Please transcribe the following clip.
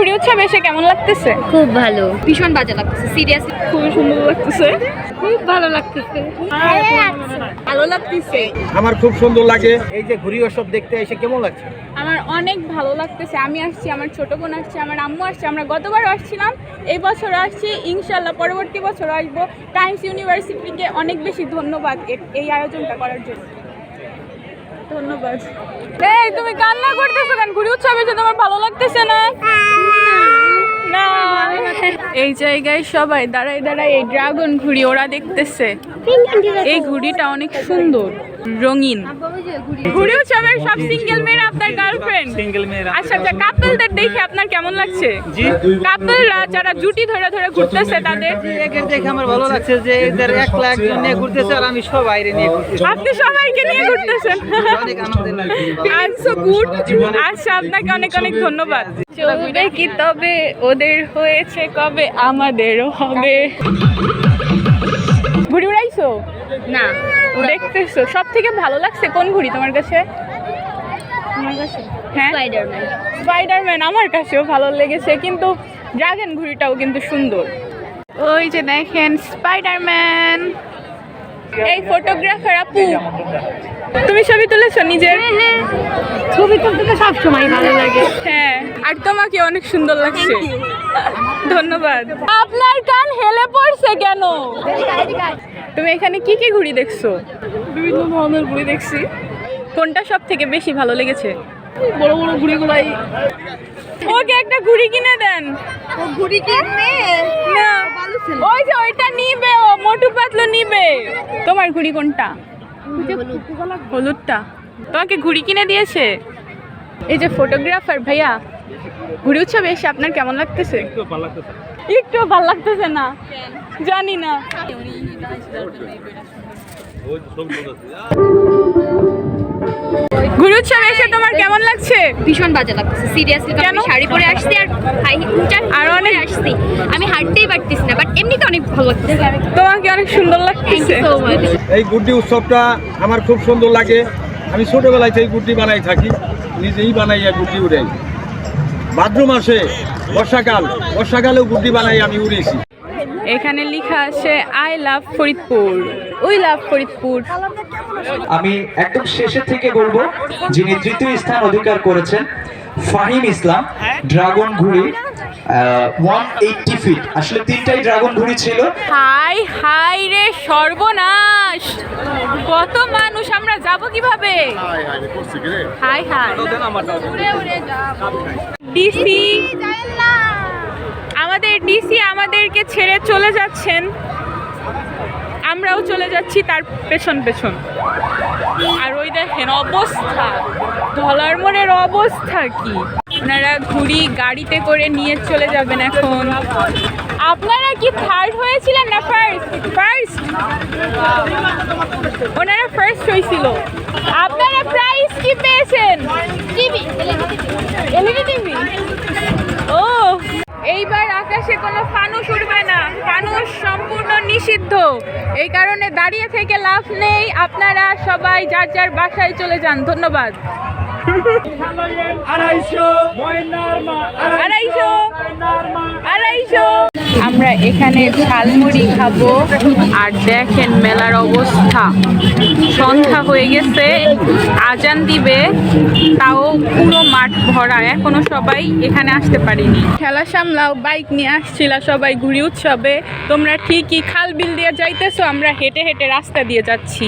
ঘুড়ি উৎসব এসে কেমন লাগতেছে? খুব ভালো। ভীষণ বাজে লাগতেছে সিরিয়াসলি খুবই সুন্দর লাগতেছে। খুব ভালো লাগতেছে। ভালো লাগতেছে। আমার খুব সুন্দর লাগে। এই যে ঘুরি ওসব দেখতে এসে কেমন লাগছে? আমার অনেক ভালো লাগতেছে। আমি আসছি আমার ছোট বোন আসছে আমার আম্মু আসছে আমরা গতবার আসছিলাম। এই বছর আসছি ইনশাল্লাহ পরবর্তী বছর আসব। টাইমস ইউনিভার্সিটিকে অনেক বেশি ধন্যবাদ এই আয়োজনটা করার জন্য। ধন্যবাদ। এই তুমি কান্না করতেছো কেন? ঘুরি উৎসব তোমার ভালো লাগতেছে না। এই জায়গায় সবাই দাঁড়ায় দাঁড়ায় এই ড্রাগন ঘুড়ি ওরা দেখতেছে। এই ঘুড়িটা অনেক সুন্দর রঙিন। ঘুড়ি উৎসবের সব সিঙ্গেল মেয়েরা আপনার গার্লফ্রেন্ড সিঙ্গেল মেয়েরা। আচ্ছা আচ্ছা কাপলদের দেখে আপনার কেমন লাগছে? জি। কাপলরা যারা জুটি ধরে ধরে ঘুরতেছে তাদের দেখে আমার ভালো লাগছে যে এদের এক লাখ জন নিয়ে ঘুরতেছে আর আমি সব বাইরে নিয়ে ঘুরতেছি। আপনি সবাইকে নিয়ে ঘুরতেছেন? অনেক আনন্দের লাগছে। গুড আচ্ছা আপনাকে অনেক অনেক ধন্যবাদ। চলবে কি তবে? ওদের হয়েছে কবে? আমাদেরও হবে। ঘুড়ি উড়াইছো? না। দেখতেছো। সব থেকে ভালো লাগছে কোন ঘুড়ি তোমার কাছে? আমার কাছে হ্যাঁ? স্পাইডারম্যান স্পাইডারম্যান আমার কাছেও ভালো লেগেছে কিন্তু ড্রাগন ঘুড়িটাও কিন্তু সুন্দর। ওই যে দেখেন স্পাইডারম্যান এই ফটোগ্রাফার আপু তুমি ছবি তুলেছো নিজের? ছবি তুলতে তো সবসময় ভালো লাগে। হ্যাঁ আর তোমাকে অনেক সুন্দর লাগছে। ধন্যবাদ। আপনার কান হেলে পড়ছে কেন? তুমি এখানে কি কি ঘুড়ি দেখছ? বিভিন্ন ধরনের ঘুড়ি দেখছি। কোনটা সব থেকে বেশি ভালো লেগেছে? বড় বড় ঘুড়িগুলাই। ওকে একটা ঘুড়ি কিনে দেন। ঘুড়ি কিনবে? না ওই যে ওইটা নিবে ও মোটু পাতলু নিবে। তোমার ঘুড়ি কোনটা? হলুদটা। তোমাকে ঘুড়ি কিনে দিয়েছে? এই যে ফটোগ্রাফার ভাইয়া ঘুড়ি উৎসবে এসে আপনার কেমন লাগতেছে? একটু ভালো লাগতেছে না। জানি না। ঘুড়ি উৎসবে এসে তোমার কেমন লাগছে? ভীষণ বাজে লাগতেছে সিরিয়াসলি কেন? আমি শাড়ি পরে আসছি আর হাই হিলটা আর অনেক- আসছি। আমি হাঁটতেই পারতেছি না বাট এমনিতে অনেক ভালো লাগতেছে। তোমাকে অনেক সুন্দর লাগতেছে। মাচ এই গুড্ডি উৎসবটা আমার খুব সুন্দর লাগে। আমি ছোটবেলায় থেকে গুড্ডি বানাই থাকি নিজেই বানাইয়া গুড্ডি উড়াই। ভাদ্র মাসে বর্ষাকাল বর্ষাকালেও গুড্ডি বানাই আমি উড়েছি। এখানে লেখা আছে I love Faridpur we love Faridpur আমি একদম শেষের থেকে বলব যিনি তৃতীয় স্থান অধিকার করেছেন ফাহিম ইসলাম ড্রাগন ঘুড়ি ওয়ান এইটটি ফিট আসলে তিনটাই ড্রাগন ঘুড়ি ছিল। হাই হাই রে সর্বনাশ! কত মানুষ আমরা যাব কীভাবে? হাই হাই ডিসি আমাদের ডিসি আমাদেরকে ছেড়ে চলে যাচ্ছেন। আমরাও চলে যাচ্ছি তার পেছন পেছন। আর ওই দেখেন অবস্থা। ধলার মনের অবস্থা কি? আপনারা ঘুড়ি গাড়িতে করে নিয়ে চলে যাবেন এখন। আপনারা কি থার্ড হয়েছিলেন না ফার্স্ট ফার্স্ট ওনারা ফার্স্ট হয়েছিল আপনারা প্রাইজ কি পেয়েছেন? টিভি এলইডি টিভি ও এইবার আকাশে কোনো ফানুস উড়বে না। ফানুস সম্পূর্ণ নিষিদ্ধ। এই কারণে দাঁড়িয়ে থেকে লাভ নেই। আপনারা সবাই যার যার বাসায় চলে যান। ধন্যবাদ। আড়াইশো। আড়াইশো। আমরা এখানে ঝালমুড়ি খাব। আর দেখেন মেলার অবস্থা। সন্ধ্যা হয়ে গেছে, আজান দিবে, তাও পুরো মাঠ ভরা। এখনও সবাই এখানে আসতে পারিনি। খেলা সামলাও, বাইক নিয়ে আসছিল সবাই ঘুরি উৎসবে। তোমরা ঠিকই খাল বিল দিয়ে যাইতেছো, আমরা হেঁটে হেঁটে রাস্তা দিয়ে যাচ্ছি।